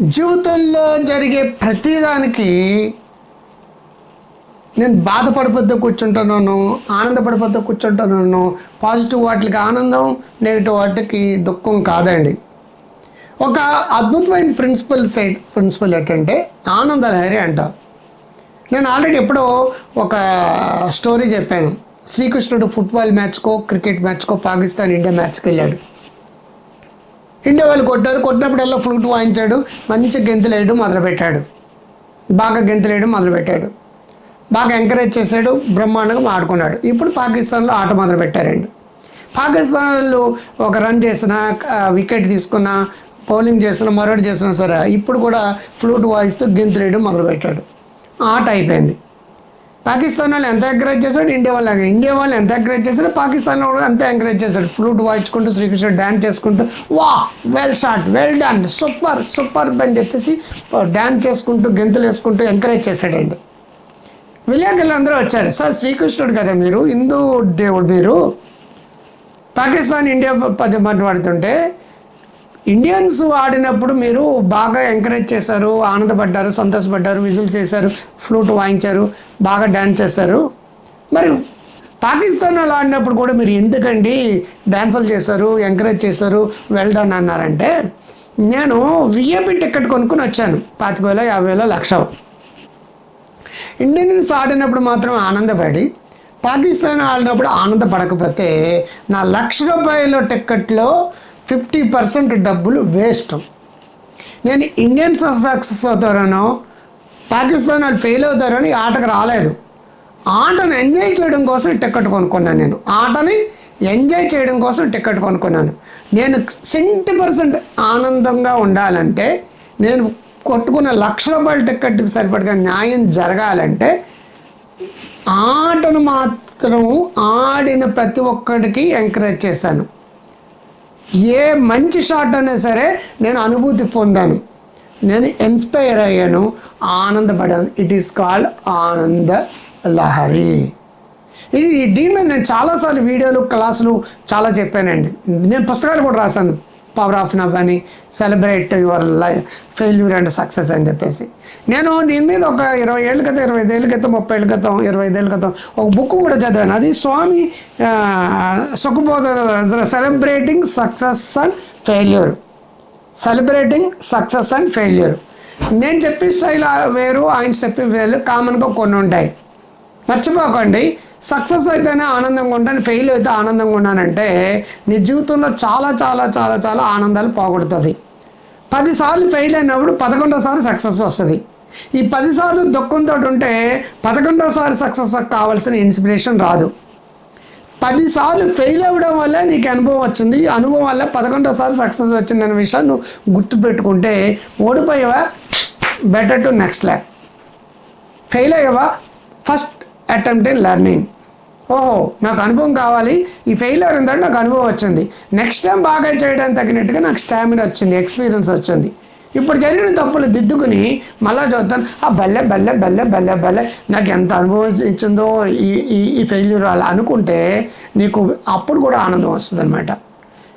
జీవితంలో జరిగే ప్రతిదానికి నేను బాధపడిపోతూ కూర్చుంటున్నాను ఆనందపడిపోతూ కూర్చుంటున్నాను. పాజిటివ్ వాటికి ఆనందం నెగిటివ్ వాటికి దుఃఖం కాదండి. ఒక అద్భుతమైన ప్రిన్సిపల్ సైడ్ ప్రిన్సిపల్ ఏంటంటే ఆనంద లహరి అంటారు నేను ఆల్రెడీ ఎప్పుడో ఒక స్టోరీ చెప్పాను. శ్రీకృష్ణుడు ఫుట్బాల్ మ్యాచ్కో క్రికెట్ మ్యాచ్కో పాకిస్తాన్ ఇండియా మ్యాచ్కి వెళ్ళాడు. ఇండియా వాళ్ళు కొట్టారు. కొట్టినప్పుడల్లా ఫ్లూట్ వాయించాడు. మంచి గెంతులేయడం మొదలుపెట్టాడు. బాగా గెంతులు వేయడం మొదలుపెట్టాడు. బాగా ఎంకరేజ్ చేశాడు. బ్రహ్మాండంగా ఆడుకున్నాడు. ఇప్పుడు పాకిస్తాన్లో ఆట మొదలుపెట్టారండి. పాకిస్తాన్లో పాకిస్తాన్ వాళ్ళు ఒక రన్ చేసిన వికెట్ తీసుకున్న బౌలింగ్ చేసిన మరొకటి చేసినా సరే ఇప్పుడు కూడా ఫ్లూట్ వాయిస్తూ గెంతులు వేయడం మొదలుపెట్టాడు. ఆట అయిపోయింది. పాకిస్తాన్ వాళ్ళు ఎంత ఎంకరేజ్ చేశాడు ఇండియా వాళ్ళు ఇండియా వాళ్ళు ఎంత ఎంకరేజ్ చేశాడు పాకిస్తాన్ వాళ్ళు అంత ఎంకరేజ్ చేశాడు ఫ్లూట్ వాయించుకుంటూ శ్రీకృష్ణుడు డ్యాన్స్ చేసుకుంటూ. వా well shot well done super super అని చెప్పేసి డ్యాన్స్ చేసుకుంటూ గెంతులు వేసుకుంటూ ఎంకరేజ్ చేశాడండి. విలేకరులు అందరూ వచ్చారు. సార్ శ్రీకృష్ణుడు కదా మీరు? హిందూ దేవుడు మీరు? పాకిస్తాన్ ఇండియా పద్యం మాట్లాడుతుంటే ఇండియన్స్ ఆడినప్పుడు మీరు బాగా ఎంకరేజ్ చేశారు ఆనందపడ్డారు సంతోషపడ్డారు విజిల్స్ చేశారు ఫ్లూట్ వాయించారు బాగా డ్యాన్స్ చేశారు. మరి పాకిస్తాన్ వాళ్ళు ఆడినప్పుడు కూడా మీరు ఎందుకండి డ్యాన్సులు చేశారు ఎంకరేజ్ చేశారు వెల్ డన్ అన్నారంటే నేను విఏపి టికెట్ కొనుక్కుని వచ్చాను. పాతిక వేల యాభై వేల లక్ష. ఇండియన్స్ ఆడినప్పుడు మాత్రం ఆనందపడి పాకిస్తాన్ ఆడినప్పుడు ఆనందపడకపోతే నా లక్ష రూపాయల టిక్కెట్లో ఫిఫ్టీ పర్సెంట్ డబ్బులు వేస్ట్. నేను ఇండియన్స్ సక్సెస్ అవుతారనో పాకిస్తాన్ వాళ్ళు ఫెయిల్ అవుతారని ఆటకు రాలేదు. ఆటను ఎంజాయ్ చేయడం కోసం టికెట్ కొనుక్కున్నాను నేను. ఆటని ఎంజాయ్ చేయడం కోసం టికెట్ కొనుక్కున్నాను. నేను సెంటీ పర్సెంట్ ఆనందంగా ఉండాలంటే నేను కొట్టుకున్న లక్ష రూపాయల టికెట్కి సరిపడగా న్యాయం జరగాలంటే ఆటను మాత్రం ఆడిన ప్రతి ఒక్కడికి ఎంకరేజ్ చేశాను. ఏ మంచి షాట్ అయినా సరే నేను అనుభూతి పొందాను. నేను ఇన్స్పైర్ అయ్యాను. ఆనందపడాను ఇట్ ఈస్ కాల్డ్ ఆనంద లహరి ఇది దీని మీద నేను చాలాసార్లు వీడియోలు క్లాసులు చాలా చెప్పానండి. నేను పుస్తకాలు కూడా రాశాను. పవర్ ఆఫ్ నవ్ అని celebrate your life failure and success అని చెప్పేసి. నేను దీని మీద ఒక ఇరవై ఏళ్ళ క్రితం ఇరవై ఐదేళ్ళ క్రితం ముప్పై ఏళ్ళ క్రితం ఇరవై ఐదేళ్ళ క్రితం ఒక బుక్ కూడా చదివాను. అది Swami Sukhabodha celebrating success and failure celebrating success and failure నేను చెప్పే స్టైల్ వేరు ఆయన చెప్పే వేరు కామన్గా కొన్ని ఉంటాయి. మర్చిపోకండి. సక్సెస్ అయితేనే ఆనందంగా ఉంటాను ఫెయిల్ అయితే ఆనందంగా ఉన్నానంటే నీ జీవితంలో చాలా చాలా చాలా చాలా ఆనందాలు పోగొడుతుంది. పదిసార్లు ఫెయిల్ అయినప్పుడు పదకొండోసారి సక్సెస్ వస్తుంది. ఈ పదిసార్లు దుఃఖంతో ఉంటే పదకొండోసారి సక్సెస్ కావాల్సిన ఇన్స్పిరేషన్ రాదు. పదిసార్లు ఫెయిల్ అవ్వడం వల్ల నీకు అనుభవం వచ్చింది. ఈ అనుభవం వల్ల పదకొండోసారి సక్సెస్ వచ్చిందనే విషయాన్ని నువ్వు గుర్తుపెట్టుకుంటే ఓడిపోయావా? Better to next luck fail అయ్యావా? ఫస్ట్ అటెంప్ట్ ఇన్ లెర్నింగ్ ఓహో నాకు అనుభవం కావాలి. ఈ ఫెయిల్యూర్ ఉందంటే నాకు అనుభవం వచ్చింది. నెక్స్ట్ టైం బాగా చేయడానికి తగినట్టుగా నాకు స్టామినా వచ్చింది ఎక్స్పీరియన్స్ వచ్చింది. ఇప్పుడు జరిగిన తప్పులు దిద్దుకుని మళ్ళా చూద్దాను ఆ బల్లె బల్లె బల్లె బల్లె బల్లె. నాకు ఎంత అనుభవం ఇచ్చిందో ఈ ఈ ఫెయిల్యూర్ అలా అనుకుంటే నీకు అప్పుడు కూడా ఆనందం వస్తుంది అనమాట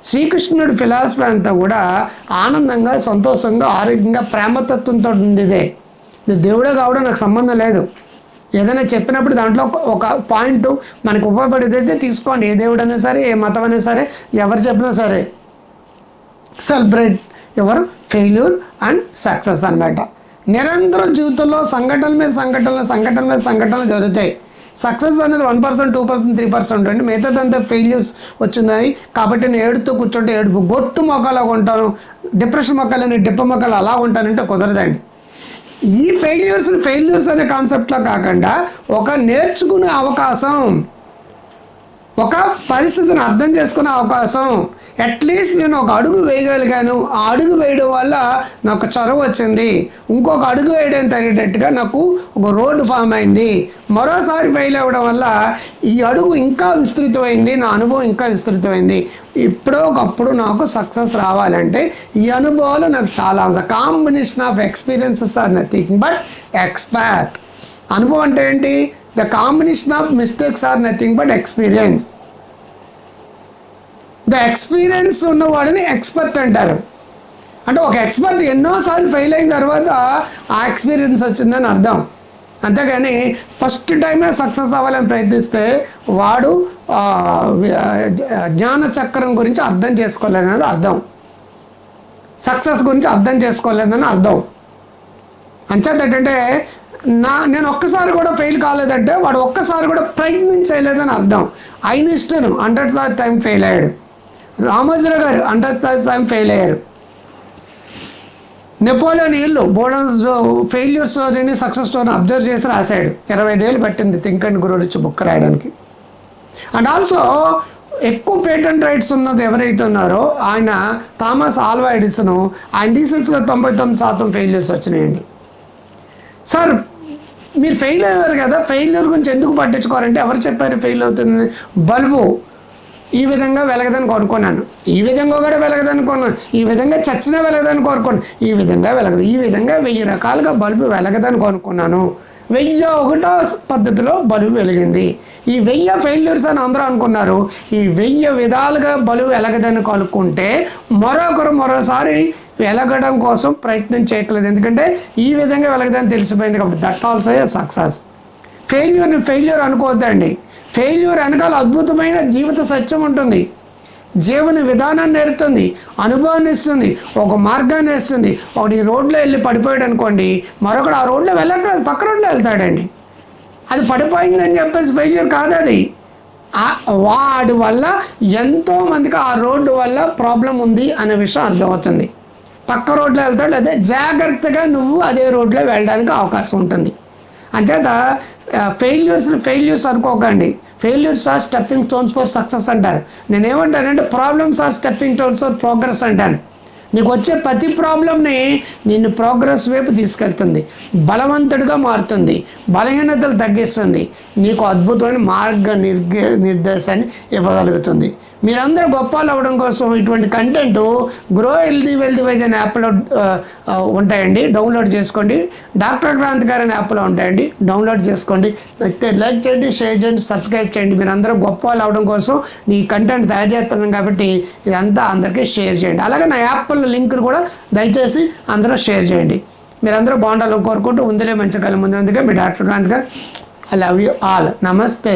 శ్రీకృష్ణుడి ఫిలాసఫీ అంతా కూడా ఆనందంగా సంతోషంగా ఆరోగ్యంగా ప్రేమతత్వంతో ఉండేదే. దేవుడే కావడం నాకు సంబంధం లేదు. ఏదైనా చెప్పినప్పుడు దాంట్లో ఒక- ఒక పాయింట్ మనకు ఉపయోగపడేదైతే అయితే తీసుకోండి. ఏ దేవుడు అయినా సరే ఏ మతం అయినా సరే ఎవరు చెప్పినా సరే. Celebrate your failure and success అన్నమాట. నిరంతరం జీవితంలో సంఘటనల మీద సంఘటనలు సంఘటనల మీద సంఘటనలు జరుగుతాయి. సక్సెస్ అనేది one percent two percent three percent అండి మిగతాదంతా ఫెయిల్యూర్స్ వచ్చిందని కాబట్టి నేను ఏడుతూ కూర్చుంటే ఏడుపు గొట్టు మొక్కలాగా ఉంటాను. డిప్రెషన్ మొక్కలని డిప్ప మొక్కలు అలా ఉంటానంటే కుదరదండి. ఈ ఫెయిల్యూర్స్ ఫెయిల్యూర్స్ అనే కాన్సెప్ట్లో కాకుండా ఒక నేర్చుకునే అవకాశం. ఒక పరిస్థితిని అర్థం చేసుకునే అవకాశం. అట్లీస్ట్ నేను ఒక అడుగు వేయగలిగాను. ఆ అడుగు వేయడం వల్ల నాకు చొరవ వచ్చింది. ఇంకొక అడుగు వేయడం తగ్గేటట్టుగా నాకు ఒక రోడ్డు ఫామ్ అయింది. మరోసారి ఫెయిల్ అవ్వడం వల్ల ఈ అడుగు ఇంకా విస్తృతమైంది. నా అనుభవం ఇంకా విస్తృతమైంది. ఇప్పుడో ఒకప్పుడు నాకు సక్సెస్ రావాలంటే ఈ అనుభవాలు నాకు చాలా combination of experiences are nothing but expert అనుభవం అంటే ఏంటి? The combination of mistakes are nothing but experience the experience ఉన్నవాడిని ఎక్స్పర్ట్ అంటారు. అంటే ఒక ఎక్స్పర్ట్ ఎన్నోసార్లు ఫెయిల్ అయిన తర్వాత ఆ ఎక్స్పీరియన్స్ వచ్చిందని అర్థం. అంతేగాని ఫస్ట్ టైమే సక్సెస్ అవ్వాలని ప్రయత్నిస్తే వాడు జ్ఞాన చక్రం గురించి అర్థం చేసుకోలేదనేది అర్థం. సక్సెస్ గురించి అర్థం చేసుకోలేదని అర్థం. అంచేత ఏంటంటే నా నేను ఒక్కసారి కూడా ఫెయిల్ కాలేదంటే వాడు ఒక్కసారి కూడా ప్రయత్నించలేదని అర్థం. Einstein hundred sir time fail అయ్యాడు. రామోజీరావు గారు హండ్రెడ్ సార్ టైం ఫెయిల్ అయ్యారు. నెపోలియన్ ఇల్లు బోర్డన్ ఫెయిల్యూర్ స్టోరీని సక్సెస్ స్టోరీని అబ్జర్వ్ చేసి రాశాడు. ఇరవై ఐదేళ్ళు పట్టింది think and grow rich book రాయడానికి. అండ్ ఆల్సో ఎక్కువ పేటెంట్ రైట్స్ ఉన్నది ఎవరైతే ఉన్నారో ఆయన థామస్ ఆల్వా ఎడిసన్ ఆయన రీసెర్చ్లో తొంభై తొమ్మిది శాతం ఫెయిల్యూర్స్ వచ్చినాయండి. సార్ మీరు ఫెయిల్ అయ్యారు కదా ఫెయిల్యూర్ గురించి ఎందుకు పట్టించుకోవాలంటే ఎవరు చెప్పారు ఫెయిల్ అవుతుంది? బల్బు ఈ విధంగా వెలగదని కొనుక్కున్నాను ఈ విధంగా కూడా వెలగదని కొన్నాను ఈ విధంగా చచ్చినా వెలగదని కోరుకున్నాను. ఈ విధంగా వెలగదు. ఈ విధంగా వెయ్యి రకాలుగా బల్బు వెలగదని కొనుక్కున్నాను వెయ్యి ఒకటో పద్ధతిలో బల్బు వెలిగింది. ఈ వెయ్యి ఫెయిల్యూర్స్ అని అందరూ అనుకున్నారు. ఈ వెయ్యి విధాలుగా బలువు వెలగదని కనుక్కుంటే మరొకరు మరోసారి వెలగడం కోసం ప్రయత్నం చేయట్లేదు. ఎందుకంటే ఈ విధంగా వెలగదని తెలిసిపోయింది కాబట్టి దట్ ఆల్సో ఏ సక్సెస్ ఫెయిల్యూర్ని ఫెయిల్యూర్ అనుకోవద్దండి. ఫెయిల్యూర్ వెనకాల అద్భుతమైన జీవిత సత్యం ఉంటుంది. జీవన విధానాన్ని నేర్పుతుంది. అనుభవాన్ని ఇస్తుంది. ఒక మార్గాన్ని ఇస్తుంది ఒకటి ఈ రోడ్లో వెళ్ళి పడిపోయాడు అనుకోండి మరొకడు ఆ రోడ్లో వెళ్ళక్కలేదు పక్క రోడ్లో వెళ్తాడండి. అది పడిపోయిందని చెప్పేసి ఫెయిల్యూర్ కాదు అది. వాడి వల్ల ఎంతో మందికి ఆ రోడ్డు వల్ల ప్రాబ్లం ఉంది అనే విషయం అర్థమవుతుంది. పక్క రోడ్లో వెళ్తాడు అదే జాగ్రత్తగా నువ్వు అదే రోడ్లో వెళ్ళడానికి అవకాశం ఉంటుంది. అంచేత ఫెయిల్యూర్స్ ఫెయిల్యూర్స్ అనుకోకండి. Failures are stepping stones for success అంటారు. నేనేమంటానంటే problems are stepping stones for progress అంటాను. నీకు వచ్చే ప్రతి ప్రాబ్లంని నిన్ను ప్రోగ్రెస్ వైపు తీసుకెళ్తుంది. బలవంతుడిగా మారుతుంది. బలహీనతలు తగ్గిస్తుంది. నీకు అద్భుతమైన మార్గ నిర్గే నిర్దేశాన్ని ఇవ్వగలుగుతుంది. మీరందరూ గొప్పలు అవ్వడం కోసం ఇటువంటి content grow healthy wealthy wise అనే యాప్లో ఉంటాయండి. డౌన్లోడ్ చేసుకోండి. డాక్టర్ క్రాంతి గారు అనే యాప్లో ఉంటాయండి. డౌన్లోడ్ చేసుకోండి. అయితే లైక్ చేయండి షేర్ చేయండి సబ్స్క్రైబ్ చేయండి. మీరు అందరూ గొప్ప వాళ్ళు అవడం కోసం ఈ కంటెంట్ తయారు చేస్తున్నాం కాబట్టి ఇదంతా అందరికీ షేర్ చేయండి. అలాగే నా యాప్ల లింక్ కూడా దయచేసి అందరూ షేర్ చేయండి. మీరందరూ బాగుండాలని కోరుకుంటూ ఉందిలే మంచి కాలం ముందు. అందుకే మీ డాక్టర్ కాంత్ గారు ఐ లవ్ యూ ఆల్ నమస్తే.